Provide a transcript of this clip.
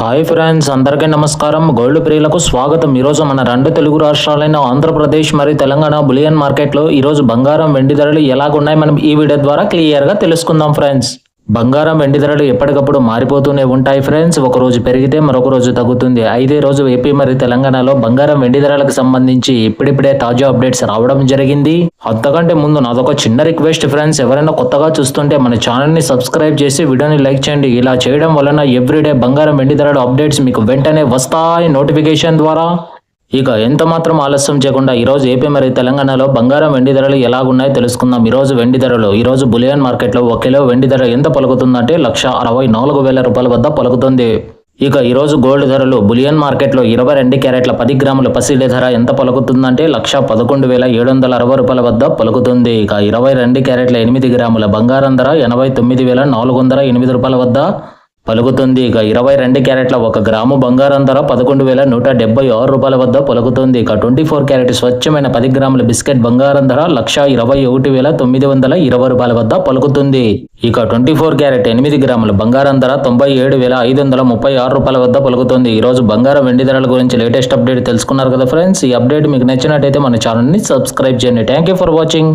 Hi friends అందరికీ నమస్కారం. Gold ప్రియులకు స్వాగతం. ఈరోజు మన రెండు తెలుగు రాష్ట్రాలైన ఆంధ్రప్రదేశ్ మరియు తెలంగాణ బులియన్ మార్కెట్లో ఈరోజు బంగారం వెండి ధరలు ఎలాగున్నాయి మనం ఈ వీడియో ద్వారా క్లియర్గా తెలుసుకుందాం ఫ్రెండ్స్. బంగారం వెండి ధరలు ఎప్పటికప్పుడు మారిపోతూనే ఉంటాయి ఫ్రెండ్స్. ఒక రోజు పెరిగితే మరొక రోజు తగ్గుతుంది. అయితే రోజు ఏపీ మరియు తెలంగాణలో బంగారం వెండి ధరలకు సంబంధించి ఇప్పుడిప్పుడే తాజా అప్డేట్స్ రావడం జరిగింది. అంతకంటే ముందు నాదొక చిన్న రిక్వెస్ట్ ఫ్రెండ్స్. ఎవరైనా కొత్తగా చూస్తుంటే మన ఛానల్ని సబ్స్క్రైబ్ చేసి వీడియోని లైక్ చేయండి. ఇలా చేయడం వలన ఎవ్రీడే బంగారం వెండి ధరల అప్డేట్స్ మీకు వెంటనే వస్తాయి. నోటిఫికేషన్ ద్వారా ఇక ఎంత మాత్రం ఆలస్యం చేయకుండా ఈరోజు ఏపీ మరియు తెలంగాణలో బంగారం వెండి ధరలు ఎలాగున్నాయో తెలుసుకుందాం. ఈరోజు వెండి ధరలు ఈరోజు బులియన్ మార్కెట్లో ఒక కిలో వెండి ధర ఎంత పలుకుతుందంటే లక్ష అరవై నాలుగు వేల రూపాయల వద్ద పలుకుతుంది. ఇక ఈరోజు గోల్డ్ ధరలు బులియన్ మార్కెట్లో ఇరవై రెండు క్యారెట్ల పది గ్రాముల పసిడి ధర ఎంత పలుకుతుందంటే లక్ష పదకొండు వేల ఏడు వందల అరవై రూపాయల వద్ద పలుకుతుంది. ఇక ఇరవై రెండు క్యారెట్ల ఎనిమిది గ్రాముల బంగారం ధర ఎనభై తొమ్మిది వేల నాలుగు వందల ఎనిమిది రూపాయల వద్ద పలుకుతుంది. ఇక ఇరవై రెండు క్యారెట్ల ఒక గ్రాము బంగారం ధర పదకొండు వేల నూట డెబ్బై ఆరు రూపాయల వద్ద పలుకుతుంది. ఇక ట్వంటీ ఫోర్ క్యారెట్ స్వచ్ఛమైన పది గ్రాముల బిస్కెట్ బంగారం ధర లక్ష ఇరవై ఒకటి వేల తొమ్మిది వందల ఇరవై రూపాయల వద్ద పలుకుతుంది. ఇక ట్వంటీ ఫోర్ క్యారెట్ ఎనిమిది గ్రాముల బంగారం ధర తొంభై ఏడు వేల ఐదు వందల ముప్పై ఆరు రూపాయల వద్ద పలుకుతుంది. ఈరోజు బంగారం వెండి ధరల గురించి లేటెస్ట్ అప్డేట్ తెలుసుకున్నారు కదా ఫ్రెండ్స్. ఈ అప్డేట్ మీకు నచ్చినట్టయితే మన ఛానల్ని సబ్స్క్రైబ్ చేయండి. Thank you for watching